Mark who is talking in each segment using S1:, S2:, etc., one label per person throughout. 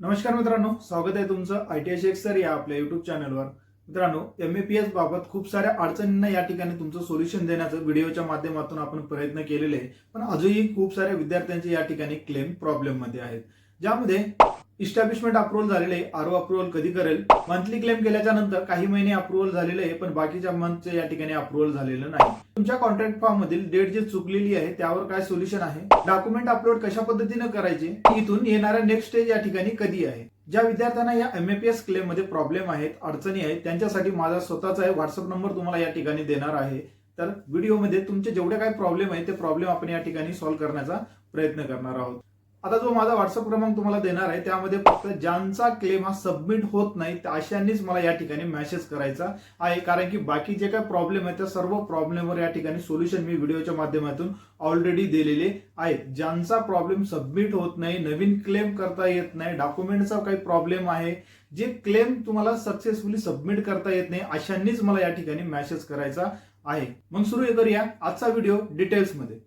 S1: नमस्कार मित्रांनो स्वागत आहे तुमचं आय टी एस सर या आपल्या युट्यूब चॅनलवर मित्रांनो एम ए पी एस बाबत खूप साऱ्या अडचणींना या ठिकाणी तुमचं सोल्युशन देण्याचं व्हिडिओच्या माध्यमातून आपण प्रयत्न केलेले आहे. पण अजूनही खूप साऱ्या विद्यार्थ्यांचे या ठिकाणी क्लेम प्रॉब्लेममध्ये आहेत. ज्यामध्ये इस्टॅब्लिशमेंट अप्रुव्हल झालेले आर अप्रुव्हल कधी करेल? मंथली क्लेम केल्याच्यानंतर काही महिने अप्रुव्हल झालेले आहे पण बाकीच्या मंथचे या ठिकाणी अप्रुव्हल झालेलं नाही. तुमच्या कॉन्ट्रॅक्ट फॉर्म मधील डेट जी चुकलेली आहे त्यावर काय सोल्युशन आहे? डॉक्युमेंट अपलोड कशा पद्धतीने करायचे? इथून येणाऱ्या नेक्स्ट स्टेज या ठिकाणी कधी आहे? ज्या विद्यार्थ्यांना या एमएपीएस क्लेममध्ये प्रॉब्लेम आहेत अडचणी आहेत त्यांच्यासाठी माझा स्वतःचा व्हॉट्सअप नंबर तुम्हाला या ठिकाणी देणार आहे. तर व्हिडिओमध्ये तुमचे जेवढे काही प्रॉब्लेम आहेत ते प्रॉब्लेम आपण या ठिकाणी सॉल्व्ह करण्याचा प्रयत्न करणार आहोत. आता जो माझा व्हॉट्सअप क्रमांक तुम्हाला देणार आहे त्यामध्ये फक्त ज्यांचा क्लेम हा सबमिट होत नाही अशांनीच मला या ठिकाणी मेसेज करायचा आहे. कारण की बाकी जे काही प्रॉब्लेम आहेत त्या सर्व प्रॉब्लेमवर या ठिकाणी सोल्युशन मी व्हिडिओच्या माध्यमातून ऑलरेडी दिलेले आहेत. ज्यांचा प्रॉब्लेम सबमिट होत नाही नवीन क्लेम करता येत नाही डॉक्युमेंटचा काही प्रॉब्लेम आहे जे क्लेम तुम्हाला सक्सेसफुली सबमिट करता येत नाही अशांनीच मला या ठिकाणी मेसेज करायचा आहे. मग सुरू करूया आजचा व्हिडिओ डिटेल्समध्ये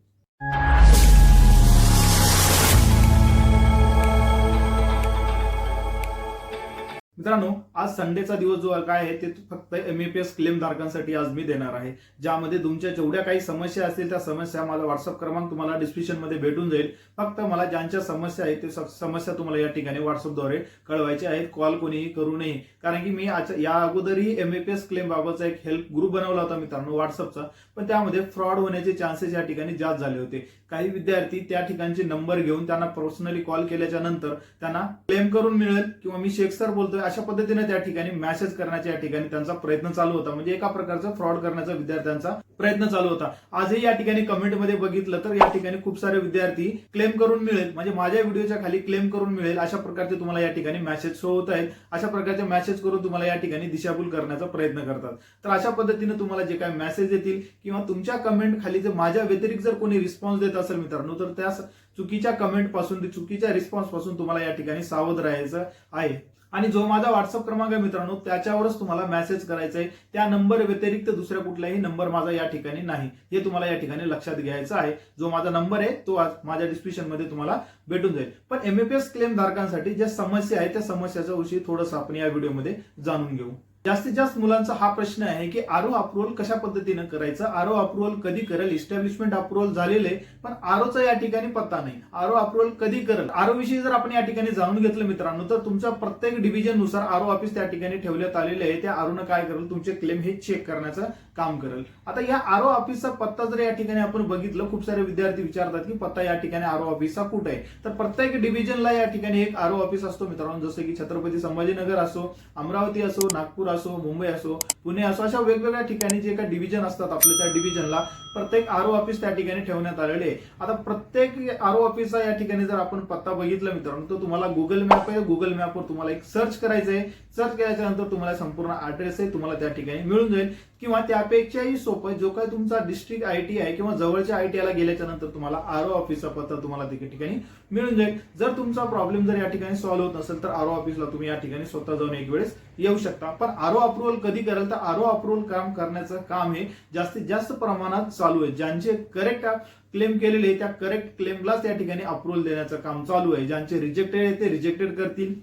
S1: मित्रांनो आज संडेचा दिवस जो काय आहे ते फक्त एम ए पी एस क्लेमधारकांसाठी आज मी देणार आहे. ज्यामध्ये तुमच्या जेवढ्या काही समस्या असतील त्या समस्या मला व्हॉट्सअप क्रमांक तुम्हाला डिस्क्रिप्शनमध्ये भेटून जाईल. फक्त मला ज्यांच्या समस्या आहेत ते स- समस्या तुम्हाला या ठिकाणी व्हॉट्सअपद्वारे कळवायचे आहेत. कॉल कोणीही करू नये. कारण की मी आज- या अगोदरही एम ए पी एस क्लेमबाबतचा एक हेल्प ग्रुप बनवला होता मित्रांनो व्हॉट्सअपचा पण त्यामध्ये फ्रॉड होण्याचे चान्सेस या ठिकाणी जास्त झाले होते. काही विद्यार्थी त्या ठिकाणचे नंबर घेऊन त्यांना पर्सनली कॉल केल्याच्यानंतर त्यांना क्लेम करून मिळेल. किंवा मी शेख सर बोलतोय अशा पद्धतीने त्या ठिकाणी मॅसेज करण्याच्या या ठिकाणी त्यांचा प्रयत्न चालू होता. म्हणजे एका प्रकारचा फ्रॉड करण्याचा विद्यार्थ्यांचा प्रयत्न चालू होता. आजही या ठिकाणी कमेंटमध्ये बघितलं तर या ठिकाणी खूप सारे विद्यार्थी क्लेम करून मिळेल. म्हणजे माझ्या व्हिडिओच्या खाली क्लेम करून मिळेल. अशा प्रकारचे तुम्हाला या ठिकाणी मेसेज शो होत आहेत. अशा प्रकारचे मॅसेज करून तुम्हाला या ठिकाणी दिशाभूल करण्याचा प्रयत्न करतात. तर अशा पद्धतीने तुम्हाला जे काही मॅसेज येतील किंवा तुमच्या कमेंट खाली जर माझ्या व्यतिरिक्त जर कोणी रिस्पॉन्स देत असेल मित्रांनो तर त्या चुकीच्या कमेंटपासून चुकीच्या रिस्पॉन्सपासून तुम्हाला या ठिकाणी सावध राहायचं आहे. आणि जो माझा व्हॉट्सअप क्रमांक आहे मित्रांनो त्याच्यावरच तुम्हाला मेसेज करायचा आहे त्या नंबर व्यतिरिक्त दुसऱ्या कुठलाही नंबर माझा या ठिकाणी नाही. हे तुम्हाला या ठिकाणी लक्षात घ्यायचं आहे. जो माझा नंबर आहे तो आज माझ्या डिस्क्रिप्शनमध्ये तुम्हाला भेटून जाईल. पण एमएपीएस क्लेम धारकांसाठी ज्या समस्या आहेत त्या समस्याच्या विषयी थोडंसं आपण या व्हिडिओमध्ये जाणून घेऊ. जास्तीत जास्त मुलांचा हा प्रश्न आहे की आरो अप्रुव्हल कशा पद्धतीनं करायचं? आरो अप्रुव्हल कधी करेल? इस्टॅब्लिशमेंट अप्रुव्हल झालेले पण आरोचा या ठिकाणी पत्ता नाही. आरो अप्रुव्हल कधी करेल? आरो विषयी जर आपण या ठिकाणी जाणून घेतलं मित्रांनो तर तुमच्या प्रत्येक डिव्हिजननुसार आरो ऑफिस त्या ठिकाणी ठेवण्यात आलेले आहे. त्या आरोनं काय करेल? तुमचे क्लेम हे चेक करण्याचं काम करेल. आता या आरो ऑफिसचा पत्ता जर या ठिकाणी आपण बघितलं खूप सारे विद्यार्थी विचारतात की पत्ता या ठिकाणी आरो ऑफिसचा कुठे आहे? तर प्रत्येक डिव्हिजनला या ठिकाणी एक आरो ऑफिस असतो मित्रांनो. जसं की छत्रपती संभाजीनगर असो अमरावती असो नागपूर असो मुंबई असो पुणे असो अशा वेगवेगळ्या ठिकाणी जे काही डिव्हिजन असतात आपल्या त्या डिव्हिजनला प्रत्येक आरो ऑफिस त्या ठिकाणी ठेवण्यात आलेले आहे. आता प्रत्येक आरो ऑफिसचा या ठिकाणी जर आपण पत्ता बघितला मित्रांनो तर तुम्हाला गुगल मॅप आहे. गुगल मॅपवर तुम्हाला एक सर्च करायचं आहे सर्च केल्याच्यानंतर तुम्हाला संपूर्ण ऍड्रेस आहे तुम्हाला त्या ठिकाणी मिळून जाईल. किंवा त्यापेक्षाही सोपं जो काही तुमचा डिस्ट्रिक्ट आय टी आहे किंवा जवळच्या आय टी आयला गेल्याच्यानंतर तुम्हाला ओ ऑफिसचा पत्ता तुम्हाला त्या ठिकाणी मिळून जाईल. जर तुमचा प्रॉब्लेम जर या ठिकाणी सॉल्व्ह होत नसेल तर आर ओ ऑफिसला तुम्ही या ठिकाणी स्वतः जाऊन एक वेळेस येऊ शकता. पण आर ओ अप्रुव्हल कधी करेल? तर आर ओ अप्रुव्हल काम करण्याचं काम हे जास्तीत जास्त प्रमाणात चालू आहे. ज्यांचे करेक्ट क्लेम केलेले त्या करेक्ट क्लेमलाच त्या ठिकाणी अप्रुव्हल देण्याचं काम चालू आहे. ज्यांचे रिजेक्टेड आहे ते रिजेक्टेड करतील.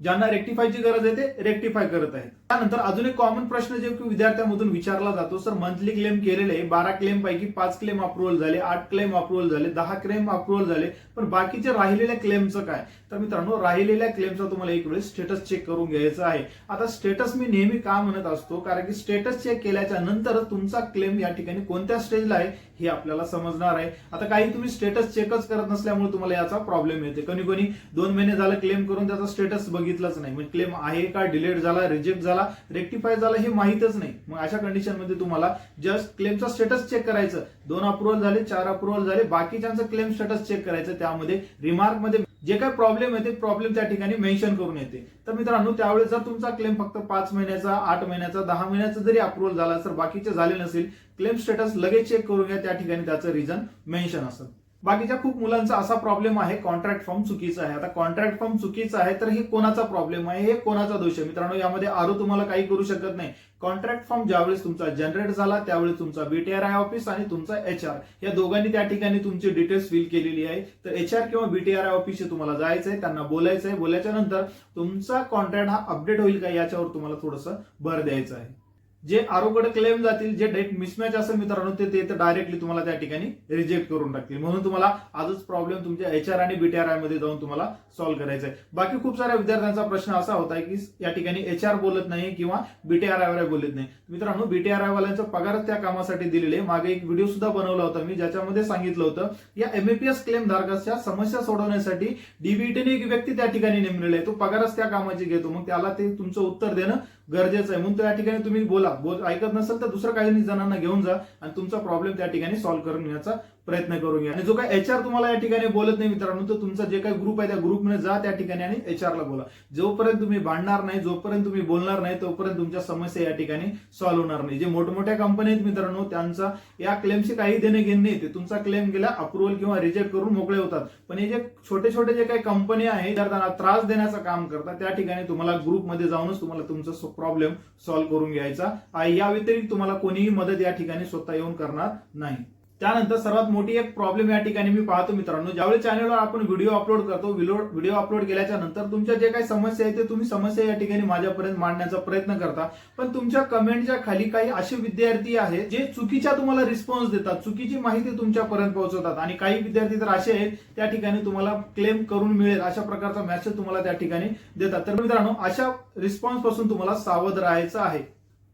S1: ज्यांना रेक्टिफायची गरज आहे ते रेक्टिफाय करत आहेत. त्यानंतर अजून एक कॉमन प्रश्न जे विद्यार्थ्यांमधून विचारला जातो सर मंथली क्लेम केलेले बारा क्लेम पैकी पाच क्लेम अप्रुव्हल झाले आठ क्लेम अप्रुव्हल झाले दहा क्लेम अप्रुव्हल झाले पण बाकीचे राहिलेल्या क्लेमचं काय? तर मित्रांनो राहिलेल्या क्लेमचा तुम्हाला एक वेळेस स्टेटस चेक करून घ्यायचा आहे. आता स्टेटस मी नेहमी का म्हणत असतो? कारण की स्टेटस चेक केल्याच्यानंतर तुमचा क्लेम या ठिकाणी कोणत्या स्टेजला आहे हे आपल्याला समजणार आहे. आता काही तुम्ही स्टेटस चेकच करत नसल्यामुळे तुम्हाला याचा प्रॉब्लेम येते. कोणी कोणी दोन महिने झालं क्लेम करून त्याचा स्टेटस बघितलंच नाही. म्हणजे क्लेम आहे का डिलेट झाला रिजेक्ट झाला रेक्टिफाय झाला हे माहीतच नाही. मग अशा कंडिशनमध्ये तुम्हाला जस्ट क्लेमचा स्टेटस चेक करायचं. दोन अप्रुव्हल झाले चार अप्रुव्हल झाले बाकीच्यांचं क्लेम स्टेटस चेक करायचं. त्यामध्ये रिमार्कमध्ये जे काय प्रॉब्लेम आहे ते प्रॉब्लेम त्या ठिकाणी मेन्शन करून येते. तर मित्रांनो त्यावेळेस जर तुमचा क्लेम फक्त पाच महिन्याचा आठ महिन्याचा दहा महिन्याचा जरी अप्रुव्हल झाला तर बाकीचे झाले नसेल क्लेम स्टेटस लगेच चेक करून घ्या त्या ठिकाणी त्याचं रिझन मेन्शन असतं. बाकीच्या खूप मुलांचा असा प्रॉब्लेम आहे कॉन्ट्रॅक्ट फॉर्म चुकीचा आहे. आता कॉन्ट्रॅक्ट फॉर्म चुकीचा आहे तर हे कोणाचा प्रॉब्लेम आहे? हे कोणाचा दोष आहे? मित्रांनो यामध्ये आरो तुम्हाला काही करू शकत नाही. कॉन्ट्रॅक्ट फॉर्म ज्यावेळेस तुमचा जनरेट झाला त्यावेळेस तुमचा बीटीआर ऑफिस आणि तुमचा एच आर या दोघांनी त्या ठिकाणी तुमची डिटेल्स फिल केलेली आहे. तर एच आर किंवा बीटीआर ऑफिसचे तुम्हाला जायचं आहे त्यांना बोलायचं आहे बोलायच्या. नंतर तुमचा कॉन्ट्रॅक्ट हा अपडेट होईल का याच्यावर तुम्हाला थोडंसं भर द्यायचं आहे. जे आरोकडे क्लेम जातील जे डेट मिसमॅच असेल मित्रांनो ते ते डायरेक्टली तुम्हाला त्या ठिकाणी रिजेक्ट करून टाकतील. म्हणून तुम्हाला आजच प्रॉब्लेम तुमच्या एच आर आणि बीटीआरमध्ये जाऊन तुम्हाला सॉल्व्ह करायचा आहे बाकी खूप साऱ्या विद्यार्थ्यांचा प्रश्न असा होता की या ठिकाणी एच आर बोलत नाही किंवा बीटीआर आय बोलत नाही. मित्रांनो बीटीआर आय वाल्यांचा पगार त्या कामासाठी दिलेले मागे एक व्हिडिओ सुद्धा बनवला होता मी ज्याच्यामध्ये सांगितलं होतं या एमएपीएस क्लेम धारकाच्या समस्या सोडवण्यासाठी डीबीटीने एक व्यक्ती त्या ठिकाणी नेमलेला आहे. तो पगारच त्या कामाची घेतो. मग त्याला ते तुमचं उत्तर देणं गरजेचं आहे. म्हणून त्या ठिकाणी तुम्ही बोला. बोल ऐकत नसेल तर दुसरं काही जणांना घेऊन जा आणि तुमचा प्रॉब्लेम त्या ठिकाणी सॉल्व्ह करून घेण्याचा प्रयत्न करून घ्या आणि जो काही एच आर तुम्हाला या ठिकाणी बोलत नाही मित्रांनो तर तुमचा जे काही ग्रुप आहे त्या ग्रुपमध्ये जा त्या ठिकाणी आणि एचआरला ला बोला. जोपर्यंत तुम्ही भांडणार नाही जोपर्यंत तुम्ही बोलणार नाही तोपर्यंत तुमच्या समस्या या ठिकाणी सॉल्व्ह होणार नाही. जे मोठमोठ्या कंपनी आहेत मित्रांनो त्यांचा या क्लेमशी काही देणे घेणे नाही. ते तुमचा क्लेम गेला अप्रुव्हल किंवा रिजेक्ट करून मोकळे होतात. पण हे जे छोटे छोटे जे काही कंपनी आहेत त्यांना त्रास देण्याचं काम करतात त्या ठिकाणी तुम्हाला ग्रुपमध्ये जाऊनच तुम्हाला तुमचा प्रॉब्लेम सॉल्व्ह करून घ्यायचा या व्यतिरिक्त तुम्हाला कोणीही मदत या ठिकाणी स्वतः येऊन करणार नाही. त्यानंतर सर्वात मोठी एक प्रॉब्लेम या ठिकाणी मी पाहतो मित्रांनो. ज्यावेळी चॅनलवर आपण व्हिडिओ अपलोड करतो व्हिडिओ अपलोड केल्याच्यानंतर तुमच्या जे काही समस्या आहे ते तुम्ही समस्या या ठिकाणी माझ्यापर्यंत मांडण्याचा प्रयत्न करता. पण तुमच्या कमेंटच्या खाली काही असे विद्यार्थी आहेत जे चुकीच्या तुम्हाला रिस्पॉन्स देतात चुकीची माहिती तुमच्यापर्यंत पोहोचवतात. आणि काही विद्यार्थी तर असे आहेत त्या ठिकाणी तुम्हाला क्लेम करून मिळेल अशा प्रकारचा मेसेज तुम्हाला त्या ठिकाणी देतात. तर मित्रांनो अशा रिस्पॉन्सपासून तुम्हाला सावध राहायचं आहे.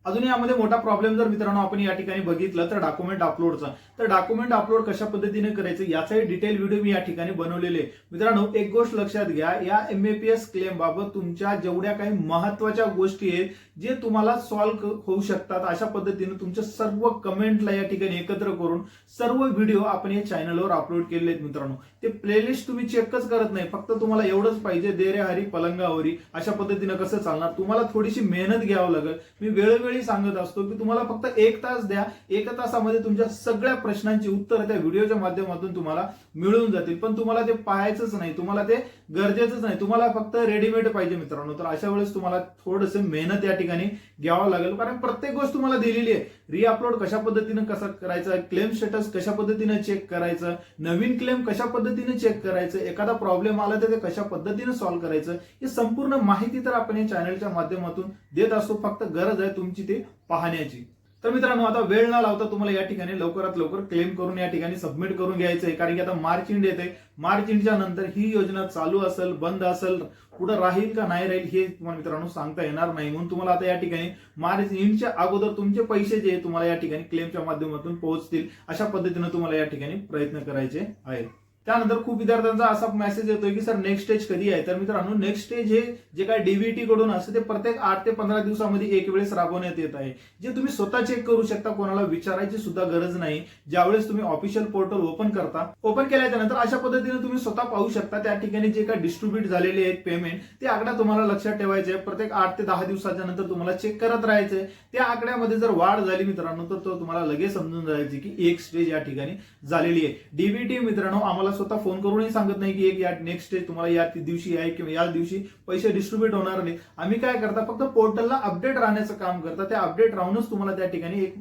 S1: अजून यामध्ये मोठा प्रॉब्लेम जर मित्रांनो आपण या ठिकाणी बघितलं तर डॉक्युमेंट अपलोडचा तर डॉक्युमेंट अपलोड कशा पद्धतीने करायचं याचाही डिटेल व्हिडिओ मी या ठिकाणी बनवलेले मित्रांनो एक गोष्ट लक्षात घ्या या एमएपीएस क्लेम बाबत तुमच्या जेवढ्या काही महत्त्वाच्या गोष्टी आहेत जे तुम्हाला सॉल्व्ह होऊ शकतात अशा पद्धतीने तुमच्या सर्व कमेंटला या ठिकाणी एकत्र करून सर्व व्हिडिओ आपण या चॅनलवर अपलोड केलेले आहेत मित्रांनो. ते प्लेलिस्ट तुम्ही चेकच करत नाही फक्त तुम्हाला एवढंच पाहिजे देरे हरी पलंगावरी अशा पद्धतीनं कसं चालणार? तुम्हाला थोडीशी मेहनत घ्यावं लागेल. मी वेळोवेळी सांगत असतो की तुम्हाला फक्त एक तास द्या. एक तासामध्ये तुमच्या सगळ्या प्रश्नांची उत्तर त्या व्हिडिओच्या माध्यमातून तुम्हाला मिळून जातील. पण तुम्हाला ते पाहायचंच नाही. तुम्हाला ते गरजेचंच नाही. तुम्हाला फक्त रेडीमेड पाहिजे मित्रांनो. तर अशा वेळेस तुम्हाला थोडंसं मेहनत या ठिकाणी घ्यावं लागेल. कारण प्रत्येक गोष्ट तुम्हाला दिलेली आहे. रीअपलोड कशा पद्धतीनं कसं करायचं? क्लेम स्टेटस कशा पद्धतीनं चेक करायचं? नवीन क्लेम कशा पद्धतीने चेक करायचं? एखादा प्रॉब्लेम आला तर ते कशा पद्धतीने सॉल्व्ह करायचं? ही संपूर्ण माहिती तर आपण या चॅनलच्या माध्यमातून देत असतो. फक्त गरज आहे तुमची ते पाहण्याची. तर मित्रांनो आता वेळ न लावता तुम्हाला या ठिकाणी लवकरात लवकर क्लेम करून या ठिकाणी सबमिट करून घ्यायचं आहे कारण की आता मार्च इंड येते मार्च इंडच्या नंतर ही योजना चालू असेल बंद असेल पुढे राहील का नाही राहील हे तुम्हाला मित्रांनो सांगता येणार नाही. म्हणून तुम्हाला आता या ठिकाणी मार्च इंडच्या अगोदर तुमचे पैसे जे तुम्हाला या ठिकाणी क्लेमच्या माध्यमातून पोहोचतील. अशा पद्धतीने तुम्हाला या ठिकाणी प्रयत्न करायचे आहेत. त्यानंतर खूप विद्यार्थ्यांचा असा मेसेज येतोय की सर नेक्स्ट स्टेज कधी आहे? तर मित्रांनो नेक्स्ट स्टेज हे जे काय डीबीटी कडून असतं ते प्रत्येक आठ ते पंधरा दिवसामध्ये एक वेळेस राबवण्यात येत आहे. जे तुम्ही स्वतः चेक करू शकता कोणाला विचारायची सुद्धा गरज नाही. ज्यावेळेस तुम्ही ऑफिशियल पोर्टल ओपन करता ओपन केल्याच्यानंतर अशा पद्धतीने तुम्ही स्वतः पाहू शकता त्या ठिकाणी जे काय डिस्ट्रीब्यूट झालेले आहेत पेमेंट ते आकडा तुम्हाला लक्षात ठेवायचे आहे प्रत्येक आठ ते दहा दिवसाच्या नंतर तुम्हाला चेक करत राहायचंय त्या आकड्यामध्ये जर वाढ झाली मित्रांनो तर तो तुम्हाला लगेच समजून जायची की एक स्टेज या ठिकाणी झालेली आहे. डीबीटी मित्रांनो आम्हाला स्वतः फोन करूनही सांगत नाही की एक या नेक्स्ट स्टेज तुम्हाला या दिवशी आहे किंवा या दिवशी पैसे डिस्ट्रीब्यूट होणार नाही. आम्ही काय करता फक्त पोर्टलला अपडेट राहण्याचं काम करता. त्या अपडेट राहूनच तुम्हाला त्या ठिकाणी एक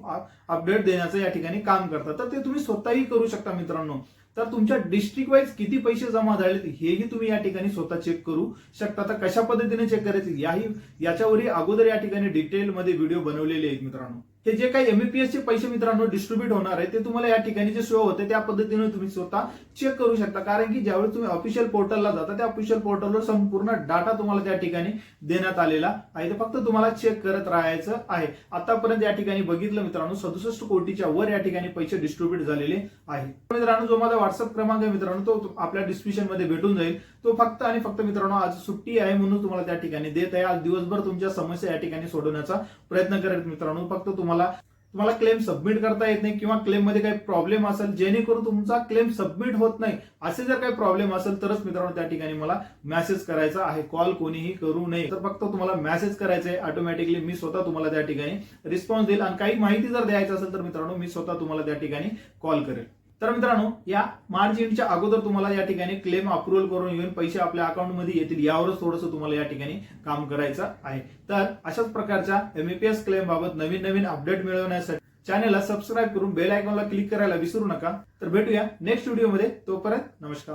S1: अपडेट देण्याचं या ठिकाणी काम करता. तर ते तुम्ही स्वतःही करू शकता मित्रांनो. तर तुमच्या डिस्ट्रिक्ट वाईज किती पैसे जमा झाले हेही तुम्ही या ठिकाणी स्वतः चेक करू शकता. तर कशा पद्धतीने चेक करायचे याही याच्यावरही अगोदर या ठिकाणी डिटेलमध्ये व्हिडिओ बनवलेले आहेत मित्रांनो. हे जे काही एमबीपीएसचे चे पैसे मित्रांनो डिस्ट्रीब्यूट होणार आहे ते तुम्हाला या ठिकाणी जे शो होते त्या पद्धतीने तुम्ही स्वतः चेक करू शकता. कारण की ज्यावेळी तुम्ही ऑफिशियल पोर्टलला जाता त्या ऑफिशियल पोर्टलवर संपूर्ण डाटा तुम्हाला त्या ठिकाणी देण्यात आलेला आहे. ते फक्त तुम्हाला चेक करत राहायचं आहे. आतापर्यंत या ठिकाणी बघितलं मित्रांनो सदुसष्ट कोटीच्या वर या ठिकाणी पैसे डिस्ट्रीब्यूट झालेले आहे मित्रांनो जो माझा व्हॉट्सअप क्रमांक आहे मित्रांनो तो आपल्या डिस्क्रिप्शनमध्ये भेटून जाईल. तो फक्त आणि फक्त मित्रांनो आज सुट्टी आहे म्हणून तुम्हाला त्या ठिकाणी देत आहे. आज दिवसभर तुमच्या समस्या या ठिकाणी सोडवण्याचा प्रयत्न करेल मित्रांनो. फक्त तुम्हाला तुम्हाला क्लेम सबमिट करता येत नाही किंवा क्लेममध्ये काही प्रॉब्लेम असेल जेणेकरून तुमचा क्लेम सबमिट होत नाही असे जर काही प्रॉब्लेम असेल तरच मित्रांनो त्या ठिकाणी मला मेसेज करायचा आहे. कॉल कोणीही करू नये. तर फक्त तुम्हाला मेसेज करायचा आहे ऑटोमॅटिकली मी स्वतः तुम्हाला त्या ठिकाणी रिस्पॉन्स देईल. आणि काही माहिती जर द्यायची असेल तर मित्रांनो मी स्वतः तुम्हाला त्या ठिकाणी कॉल करेल. तर मित्रांनो या मार्च एंडच्या अगोदर तुम्हाला या ठिकाणी क्लेम अप्रुव्हल करून येऊन पैसे आपल्या अकाउंटमध्ये येतील यावरच थोडंसं तुम्हाला या ठिकाणी काम करायचं आहे. तर अशाच प्रकारच्या एमएपीएस क्लेम बाबत नवीन नवीन अपडेट मिळवण्यासाठी चॅनेलला सबस्क्राईब करून बेल आयकॉनला क्लिक करायला विसरू नका. तर भेटूया नेक्स्ट व्हिडिओमध्ये तोपर्यंत नमस्कार.